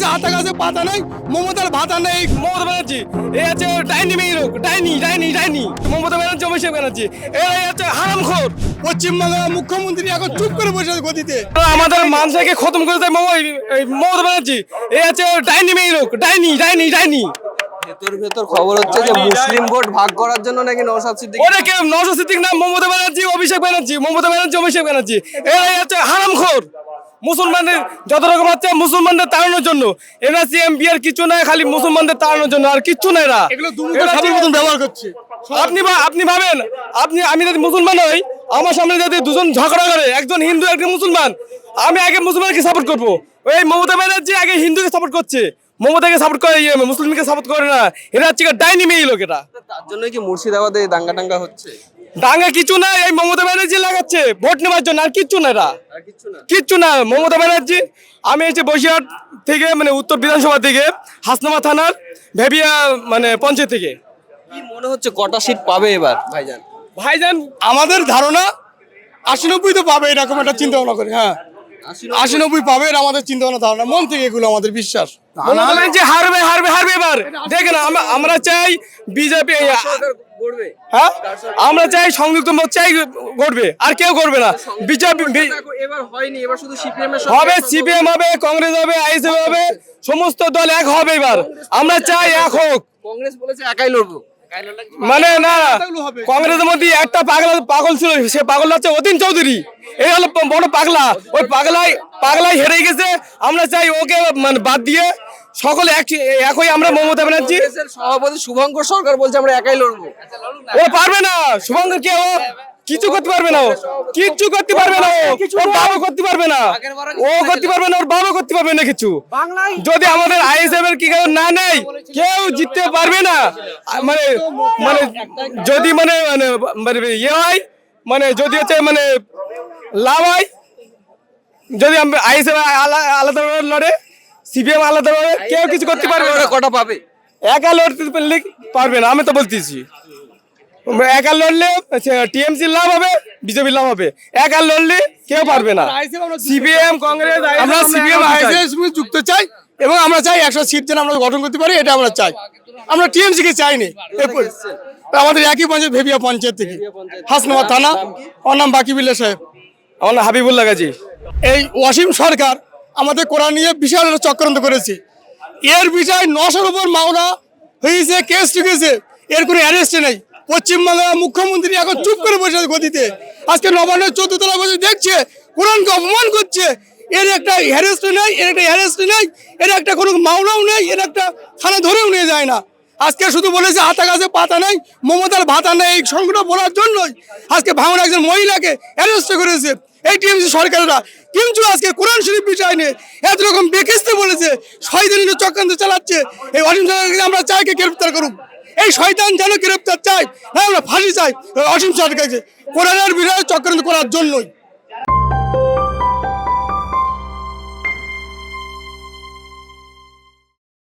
বলেছে হাতা গাছে পাতা নাই মমতার ভাতা নেই। মমতা ব্যানার্জি এ হচ্ছে ডাইনি মেয়ে লোক ডাইনি ডাইনি ডাইনি। মমতা ব্যানার্জি অভিষেক ব্যানার্জি এ হচ্ছে হারামখোর। পশ্চিমবাংলার মুখ্যমন্ত্রী এখন চুপ করে বসে আছে গদিতে। আমাদের মানুষকে খতম করে দেয় মমতা ব্যানার্জি এ হচ্ছে ডাইনি মেয়ে লোক ডাইনি ডাইনি ডাইনি। ভেতর ভেতর খবর হচ্ছে যে মুসলিম ভোট ভাগ করার জন্য নাকি নওশাদ সিদ্দিকী ওরে কে নজর সিদ্দিক না মমতা ব্যানার্জি অভিষেক ব্যানার্জি মমতা ব্যানার্জি অভিষেক ব্যানার্জি এরাই হচ্ছে হারামখোর। মুসলমানদের যত রকম হচ্ছে মুসলমানদের তাড়ানোর জন্য। এরা সিএমপি আর কিছু নাই খালি মুসলমানদের তাড়ানোর জন্য আর কিচ্ছু নাই না এরা ব্যবহার করছে। আপনি আপনি ভাবেন আপনি আমি যদি মুসলমান হই আমার সামনে যদি দুজন ঝগড়া করে একজন হিন্দু একজন মুসলমান আমি আগে মুসলমানকে সাপোর্ট করব। ওই মমতা ব্যানার্জি আগে হিন্দুকে সাপোর্ট করছে। মমতাকে সাপোর্ট করে ইয়ে, মুসলিমকে সাপোর্ট করে না। এরা হচ্ছে ডাইনি মেয়ে লোক এটা তার জন্য কি মুর্শিদাবাদে দাঙ্গা টাঙ্গা হচ্ছে? ডাঙ্গা কিছু না এই মমতা ব্যানার্জি লাগাচ্ছে। ভোট নেওয়ার জন্য আর কিচ্ছু না এরা। কিচ্ছু না? মমতা ব্যানার্জি আমি এসে বসিরহাট থেকে মানে উত্তর বিধানসভা থেকে হাসনামা থানার ভেবিয়া মানে পঞ্চায়েত থেকে। কি মনে হচ্ছে কটা সিট পাবে এবার ভাইজান? ভাইজান আমাদের ধারণা আশি নব্বই তো পাবে এরকম একটা চিন্তা ভাবনা করে হ্যাঁ। আশি নব্বই পাবে এর আমাদের চিন্তা ভাবনা ধারণা। মন থেকে এগুলো আমাদের বিশ্বাস। ব্যানার্জি হারবে হারবে হারবে এবার। দেখেন আম- আমরা চাই বিজেপি হ্যাঁ? আমরা চাই সংযুক্ত চাই গড়বে আর কেউ করবে না। বিজেপি বি- এবার হয়নি এবার শুধু সিপিএম এর হবে সিপিএম হবে। কংগ্রেস হবে আইএসএফ হবে সমস্ত দল এক হবে এবার। আমরা চাই এক হোক। কংগ্রেস বলেছে একাই লড়বো। মানে না কংগ্রেসের মধ্যে একটা পাগল পাগল ছিল সে পাগল হচ্ছে অতীন চৌধুরী। এই হলো বড় পাগলা। ওই পাগলাই পাগলাই হেরে গেছে। আমরা চাই ওকে মানে বাদ দিয়ে সকলে এক একই আমরা মমতা ব্যানার্জি। সভাপতি শুভঙ্কর সরকার বলছে আমরা একাই লড়বো। ও পারবে না। শুভঙ্কর কে ও? কিছু করতে পারবে না ও। কিচ্ছু করতে পারবে না ও। ওর বাবা করতে পারবে না। ও করতে পারবে না ওর বাবা করতে পারবে না কিছু। যদি আমাদের আইএসএফ এর কি কেউ না নেই কেউ জিততে পারবে না। মানে মানে যদি মানে মানে মানে ইয়ে হয় মানে যদি হচ্ছে মানে লাভ হয়। যদি আইএসএফ আলাদা লড়ে সিপিএম আলাদা লড়ে কেউ কিছু করতে পারবে না। ওরা কটা পাবে? একা লড়তে পারলে পারবে না আমি তো বলতেছি। একা লড়লে টিএমসি লাভ হবে বিজেপি লাভ হবে। একা লড়লে কেউ পারবে না। সিপিএম কংগ্রেস আমরা সিপিএম আইএসএস যুক্ত চাই এবং আমরা চাই একশো সিট যেন আমরা গঠন করতে পারি এটা আমরা চাই। আমরা টিএমসি কে চাইনি। আমাদের একই পঞ্চায়েত ভেবিয়া পঞ্চায়েত থেকে। হাসনাবাদ থানা। ওর নাম বাকি বিল্লা সাহেব। আমার নাম হাবিবুল্লাহ গাজী। এই ওয়াসিম সরকার আমাদের কোরআন নিয়ে বিশাল চক্রান্ত করেছে। এর বিষয় নশোর উপর মামলা হয়েছে, কেস ঠুকেছে, এর কোনো অ্যারেস্ট নেই। পশ্চিমবাংলার মুখ্যমন্ত্রী এখন চুপ করে বসে আছে গদিতে। আজকে নবান্নের চোদ্দ বসে দেখছে, কোরআনকে অপমান করছে। এর একটা হ্যারেস্ট নেই, এর একটা অ্যারেস্ট নেই, এর একটা কোনো মামলাও নেই, এর একটা থানা ধরেও নিয়ে যায় না। আজকে শুধু বলেছে হাতা গাছে পাতা নেই, মমতার ভাতা নেই, এই সংকট বলার জন্যই। আজকে ভাঙন একজন মহিলাকে অ্যারেস্ট করেছে। এই টিএমসি সরকারেরা কিন্তু আজকে কোরআন শরীফ বিষয় নিয়ে এত রকম বেকেস্তে বলেছে শয়তানি চক্রান্ত চালাচ্ছে। এই অসীম সরকারকে আমরা চাইকে গ্রেফতার করুক। এই শয়তান যেন গ্রেপ্তার চাই হ্যাঁ আমরা ফাঁসি চাই। অসীম সরকারকে কোরআনের বিষয়ে চক্রান্ত করার জন্যই।